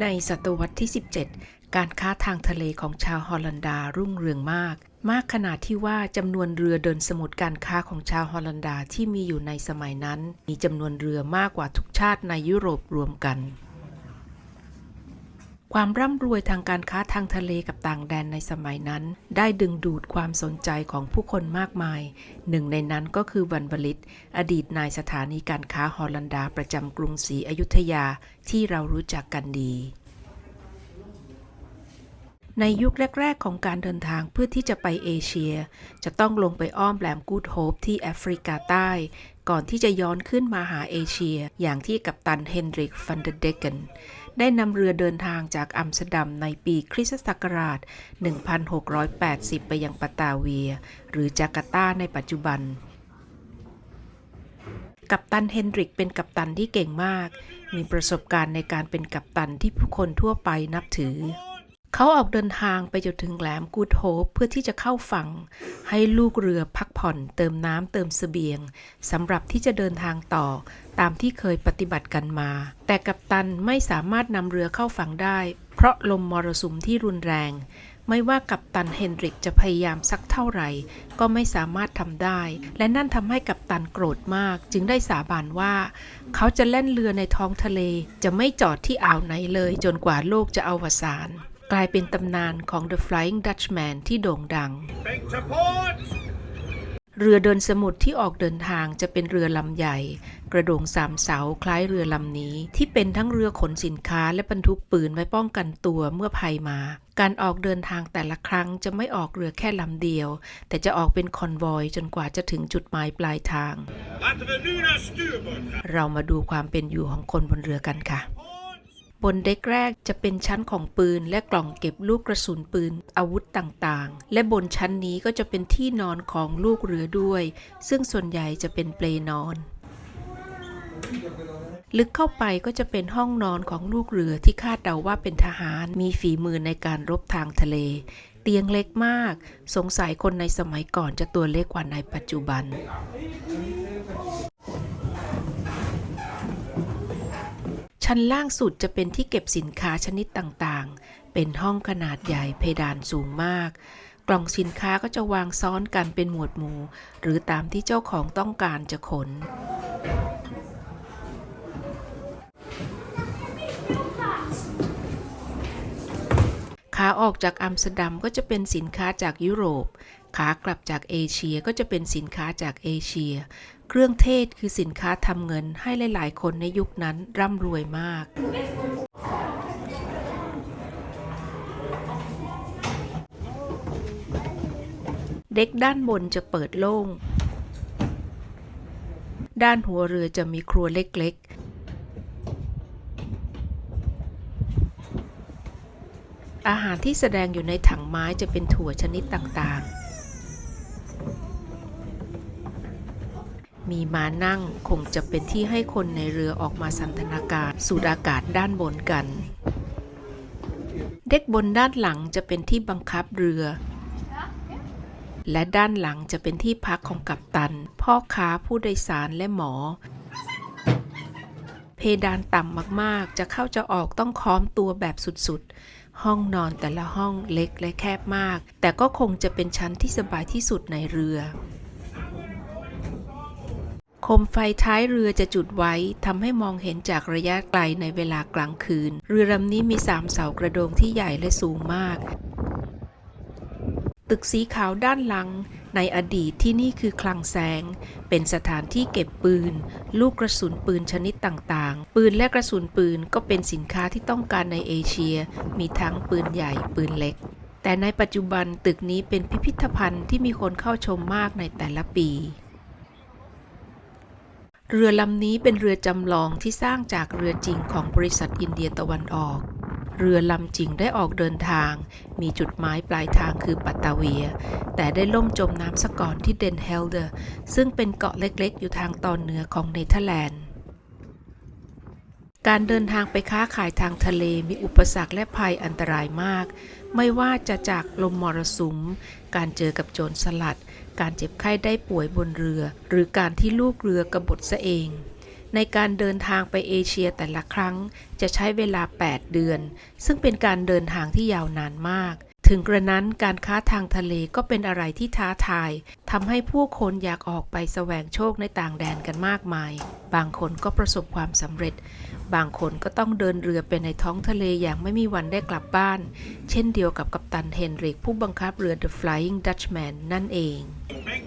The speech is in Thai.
ในศตวรรษที่ 17 การค้าทางทะเลของชาวฮอลันดารุ่งเรืองมาก มากขนาดที่ว่าจำนวนเรือเดินสมุทรการค้าของชาวฮอลันดาที่มีอยู่ในสมัยนั้น มีจำนวนเรือมากกว่าทุกชาติในยุโรปรวมกัน ความร่ำรวยทางการค้าทางทะเลกับต่างแดนในสมัยนั้น ได้ดึงดูดความสนใจของผู้คนมากมาย หนึ่งในนั้นก็คือวันบลิต อดีตนายสถานีการค้าฮอลันดาประจำกรุงศรีอยุธยาที่เรารู้จักกันดีในยุคแรก ๆ ของการเดินทางเพื่อที่จะไปเอเชีย จะต้องลงไปอ้อมแหลมกูดโฮปที่แอฟริกาใต้ ก่อนที่จะย้อนขึ้นมาหาเอเชีย อย่างที่กัปตันเฮนริกฟันเดเดเกน ได้นำเรือเดินทางจากอัมสเตอร์ดัมในปีคริสตศักราช 1680 ไปยังปาตาเวีย หรือจาการ์ตาในปัจจุบัน กัปตันเฮนริกเป็นกัปตันที่เก่งมาก มีประสบการณ์ในการเป็นกัปตันที่ผู้คนทั่วไปนับถือเขาออกเดินทางไปจนถึงแหลมกูดโฮปเพื่อที่จะเข้าฝั่ง ให้ลูกเรือพัก ผ่อนเติมน้ำเติมเสบียงสำหรับที่จะเดินทางต่อ ตามที่เคยปฏิบัติกันมา แต่กัปตันไม่สามารถนำเรือเข้าฝั่งได้ เพราะลมมรสุมที่รุนแรง ไม่ว่ากัปตันเฮนริกจะพยายามสักเท่าไหร่ ก็ไม่สามารถทำได้ และนั่นทำให้กัปตันโกรธมาก จึงได้สาบานว่า เขาจะเล่นเรือในท้องทะเล จะไม่จอดที่อ่าวไหนเลย จนกว่าโลกจะอวสานกลายเป็นตำนานของ The Flying Dutchman ที่โด่งดัง to port! เรือเดินสมุทรที่ออกเดินทางจะเป็นเรือลำใหญ่ กระโดงสามเสาคล้ายเรือลำนี้ ที่เป็นทั้งเรือขนสินค้าและบรรทุกปืนไว้ป้องกันตัวเมื่อภัยมา การออกเดินทางแต่ละครั้งจะไม่ออกเรือแค่ลำเดียว แต่จะออกเป็นคอนวอยจนกว่าจะถึงจุดหมายปลายทาง เรามาดูความเป็นอยู่ของคนบนเรือกันค่ะ บนเด็กแรกจะเป็นชั้นของปืนและกล่องเก็บลูกกระสุนปืนอาวุธต่างๆ และบนชั้นนี้ก็จะเป็นที่นอนของลูกเรือด้วย ซึ่งส่วนใหญ่จะเป็นเปลนอน ลึกเข้าไปก็จะเป็นห้องนอนของลูกเรือที่คาดเดาว่าเป็นทหารมีฝีมือในการรบทางทะเล เตียงเล็กมาก สงสัยคนในสมัยก่อนจะตัวเล็กกว่าในปัจจุบัน ชั้นล่างสุดจะเป็นที่เก็บสินค้าชนิดต่างๆ เป็นห้องขนาดใหญ่เพดานสูงมาก กล่องสินค้าก็จะวางซ้อนกันเป็นหมวดหมู่ หรือตามที่เจ้าของต้องการจะขน ขาออกจากอัมสเตอร์ดัมก็จะเป็นสินค้าจากยุโรป ขากลับจากเอเชียก็จะเป็นสินค้าจากเอเชีย เครื่องเทศคือสินค้าทำเงินให้หลาย ๆ คนในยุคนั้นร่ำรวยมาก เด็กด้านบนจะเปิดโล่ง ด้านหัวเรือจะมีครัวเล็ก ๆอาหารที่แสดงอยู่ในถังไม้จะเป็นถั่วชนิดต่าง มีม้านั่งคงจะเป็นที่ให้คนในเรือออกมาสันทนาการสูดอากาศด้านบนกัน เด็กบนด้านหลังจะเป็นที่บังคับเรือ และด้านหลังจะเป็นที่พักของกัปตัน พ่อค้าผู้โดยสารและหมอ เพดานต่ำมากๆ จะเข้าจะออกต้องค้อมตัวแบบสุดๆ ห้องนอนแต่ละห้องเล็กและแคบมาก แต่ก็คงจะเป็นชั้นที่สบายที่สุดในเรือ คมไฟท้ายเรือจะจุดไว้ทำให้มองเห็นจากระยะไกลในเวลากลางคืน เรือลำนี้มีสามเสากระโดงที่ใหญ่และสูงมาก ตึกสีขาวด้านหลัง ในอดีตที่นี่คือคลังแสง เป็นสถานที่เก็บปืน ลูกกระสุนปืนชนิดต่างๆ ปืนและกระสุนปืนก็เป็นสินค้าที่ต้องการในเอเชีย มีทั้งปืนใหญ่ปืนเล็กแต่ในปัจจุบันตึกนี้เป็นพิพิธภัณฑ์ที่มีคนเข้าชมมากในแต่ละปี เรือลำนี้เป็นเรือจำลองที่สร้างจากเรือจริงของบริษัทอินเดียตะวันออก เรือลำจริงได้ออกเดินทาง มีจุดหมายปลายทางคือปัตตาเวีย แต่ได้ล่มจมน้ำสะก่อนที่เดนเฮลเดอร์ ซึ่งเป็นเกาะเล็กๆ อยู่ทางตอนเหนือของเนเธอร์แลนด์ การเดินทางไปค้าขายทางทะเลมีอุปสรรคและภัยอันตรายมาก ไม่ว่าจะจากลมมรสุม การเจอกับโจรสลัด การเจ็บไข้ได้ป่วยบนเรือ หรือการที่ลูกเรือกบฏซะเอง ในการเดินทางไปเอเชียแต่ละครั้งจะใช้เวลา 8 เดือน ซึ่งเป็นการเดินทางที่ยาวนานมาก ถึงกระนั้นการค้าทางทะเลก็เป็นอะไรที่ท้าทายทำให้ผู้คนอยากออกไปแสวงโชคในต่างแดนกันมากมาย บางคนก็ประสบความสำเร็จ บางคนก็ต้องเดินเรือไปในท้องทะเลอย่างไม่มีวันได้กลับบ้าน เช่นเดียวกับกัปตันเฮนริกผู้บังคับเรือ The Flying Dutchman นั่นเอง Make